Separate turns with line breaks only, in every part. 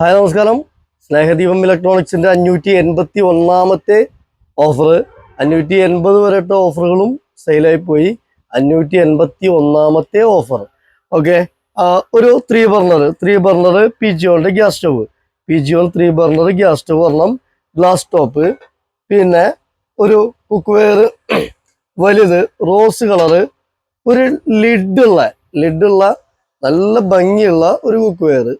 Hi നമസ്കാരം. സ്നേഹദീപം ഇലക്ട്രോണിക്സിന്റെ അഞ്ഞൂറ്റി എൺപത്തി ഒന്നാമത്തെ ഓഫർ അഞ്ഞൂറ്റി എൺപത് വരെത്തെ ഓഫറുകളും സെയിലായി പോയി. അഞ്ഞൂറ്റി എൺപത്തി ഒന്നാമത്തെ ഓഫർ ഓക്കെ ഒരു ത്രീ ബർണർ ത്രീ ബർണർ പി ജി ഓന്റെ gas stove. Pigeon three burner gas stove ഒരെണ്ണം ഗ്ലാസ് ടോപ്പ് പിന്നെ ഒരു കുക്ക് വെയർ വലുത് റോസ് കളറ് ഒരു ലിഡുള്ള ലിഡുള്ള നല്ല ഭംഗിയുള്ള ഒരു കുക്ക് വെയർ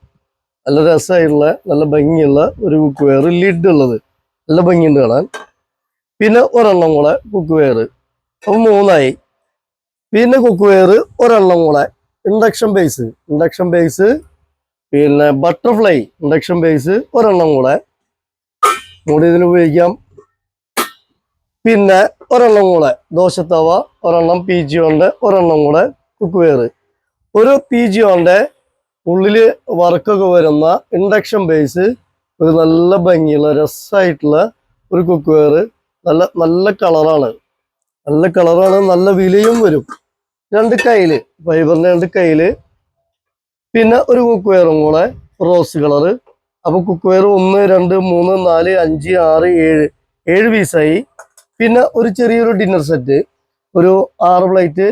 നല്ല രസമായിട്ടുള്ള നല്ല ഭംഗിയുള്ള ഒരു കുക്ക് വെയർ ലിഡ് ഉള്ളത്. നല്ല ഭംഗിയുണ്ട് കാണാൻ. പിന്നെ ഒരെണ്ണം കൂടെ കുക്ക് വെയർ അപ്പൊ മൂന്നായി. പിന്നെ കുക്ക് വെയർ ഒരെണ്ണം കൂടെ ഇൻഡക്ഷൻ ബേസ് ഇൻഡക്ഷൻ ബേസ് പിന്നെ ബട്ടർഫ്ലൈ ഇൻഡക്ഷൻ ബേസ് ഒരെണ്ണം കൂടെ. മൂടി ഇതിന് ഉപയോഗിക്കാം. പിന്നെ ഒരെണ്ണം കൂടെ ദോശത്തവ ഒരെണ്ണം പി ജി കൊണ്ട് ഒരെണ്ണം കൂടെ കുക്ക് വെയർ ഒരു പി ജി കൊണ്ട് ഉള്ളിൽ വർക്കൊക്കെ വരുന്ന ഇൻഡക്ഷൻ ബേസ് ഒരു നല്ല ഭംഗിയുള്ള രസമായിട്ടുള്ള ഒരു കുക്ക് വെയർ നല്ല നല്ല കളറാണ് നല്ല കളറാണ് നല്ല വിലയും വരും. രണ്ട് കയ്യിൽ ഫൈബറിന്റെ രണ്ട് കയ്യിൽ പിന്നെ ഒരു കുക്ക് വെയറും കൂടെ റോസ് കളറ് അപ്പോൾ കുക്ക് വെയർ ഒന്ന് രണ്ട് മൂന്ന് നാല് അഞ്ച് ആറ് ഏഴ് ഏഴ് പീസായി പിന്നെ ഒരു ചെറിയൊരു ഡിന്നർ സെറ്റ് ഒരു ആറ് പ്ലേറ്റ്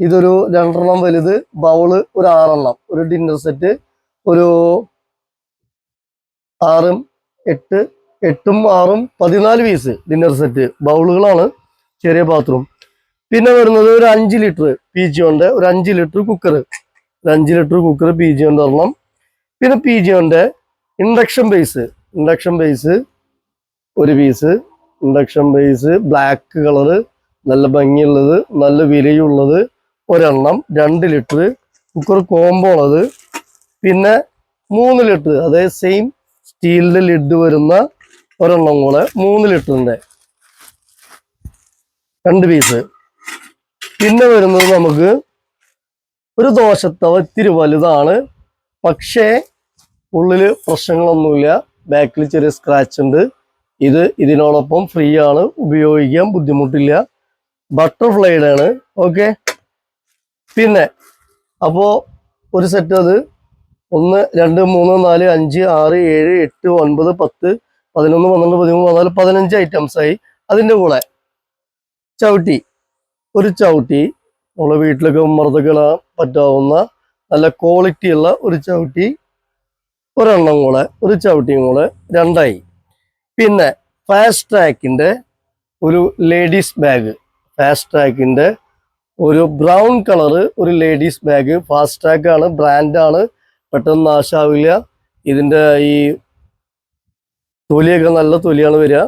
ഇതൊരു രണ്ടെണ്ണം വലുത് ബൗൾ ഒരു ആറെണ്ണം. ഒരു ഡിന്നർ സെറ്റ് ഒരു ആറും എട്ട് എട്ടും ആറും പതിനാല് പീസ് ഡിന്നർ സെറ്റ് ബൗളുകളാണ് ചെറിയ ബാത്റൂം പിന്നെ വരുന്നത് ഒരു അഞ്ച് ലിറ്റർ പി ജി ഉണ്ട് ഒരു അഞ്ച് ലിറ്റർ കുക്കർ ഒരു അഞ്ച് ലിറ്റർ കുക്കർ പി ജി ഉണ്ട് ഒരെണ്ണം. പിന്നെ പി ജി ഉണ്ട് ഇൻഡക്ഷൻ ബേസ് ഇൻഡക്ഷൻ ബേസ് ഒരു piece induction base black colour നല്ല ഭംഗിയുള്ളത് നല്ല വിലയുള്ളത്. ഒരെണ്ണം രണ്ട് ലിറ്റർ. കുക്കർ കോംബോ ഉള്ളത്. പിന്നെ മൂന്ന് ലിറ്റർ അതായത് സെയിം സ്റ്റീലിന്റെ ലിഡ് വരുന്ന ഒരെണ്ണം കൂടെ മൂന്ന് ലിറ്ററിന്റെ. രണ്ട് പീസ് പിന്നെ വരുന്നത് നമുക്ക് ഒരു ദോശത്തവ ഇത്തിരി വലുതാണ്. പക്ഷേ ഉള്ളിൽ പ്രശ്നങ്ങളൊന്നുമില്ല. ബാക്കിൽ ചെറിയ സ്ക്രാച്ച് ഉണ്ട്. ഇത് ഇതിനോടൊപ്പം ഫ്രീ ആണ്. ഉപയോഗിക്കാൻ ബുദ്ധിമുട്ടില്ല. ബട്ടർഫ്ലൈഡ് ആണ്. ഓക്കെ? പിന്നെ അപ്പോ ഒരു സെറ്റ് അത് ഒന്ന് രണ്ട് മൂന്ന് നാല് അഞ്ച് ആറ് ഏഴ് എട്ട് ഒൻപത് പത്ത് പതിനൊന്ന് പന്ത്രണ്ട് പതിമൂന്ന് പതിനാല് പതിനഞ്ച് ഐറ്റംസ് ആയി അതിന്റെ കൂടെ ചവിട്ടി. ഒരു ചവിട്ടി നമ്മളെ വീട്ടിലൊക്കെ ഉമ്മറത്തൊക്കെ പറ്റാവുന്ന നല്ല ക്വാളിറ്റി ഉള്ള ഒരു ചവിട്ടി ഒരെണ്ണം കൂടെ ഒരു ചവിട്ടിയും കൂടെ രണ്ടായി. പിന്നെ ഫാസ്റ്റ് ട്രാക്കിന്റെ ഒരു ലേഡീസ് ബാഗ് ഫാസ്റ്റ് ട്രാക്കിന്റെ ഒരു ബ്രൗൺ കളറ് ഒരു ലേഡീസ് ബാഗ്. ഫാസ്റ്റ് ട്രാക്ക് ആണ് ബ്രാൻഡാണ് പെട്ടെന്ന് നാശാവില്ല. ഇതിന്റെ ഈ തൊലിയൊക്കെ നല്ല തൊലിയാണ് വരിക.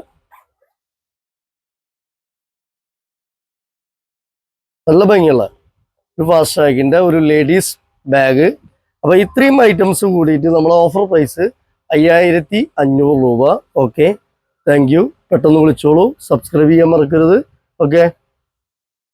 നല്ല ഭംഗിയുള്ള ഒരു ഫാസ്റ്റ് ട്രാക്കിന്റെ ഒരു ലേഡീസ് ബാഗ്. അപ്പോൾ ഇത്രയും ഐറ്റംസ് കൂടിയിട്ട് നമ്മളെ ഓഫർ പ്രൈസ് അയ്യായിരത്തി അഞ്ഞൂറ് രൂപ. ഓക്കെ താങ്ക് യു പെട്ടെന്ന് വിളിച്ചോളൂ. സബ്സ്ക്രൈബ് ചെയ്യാൻ മറക്കരുത്. ഓക്കെ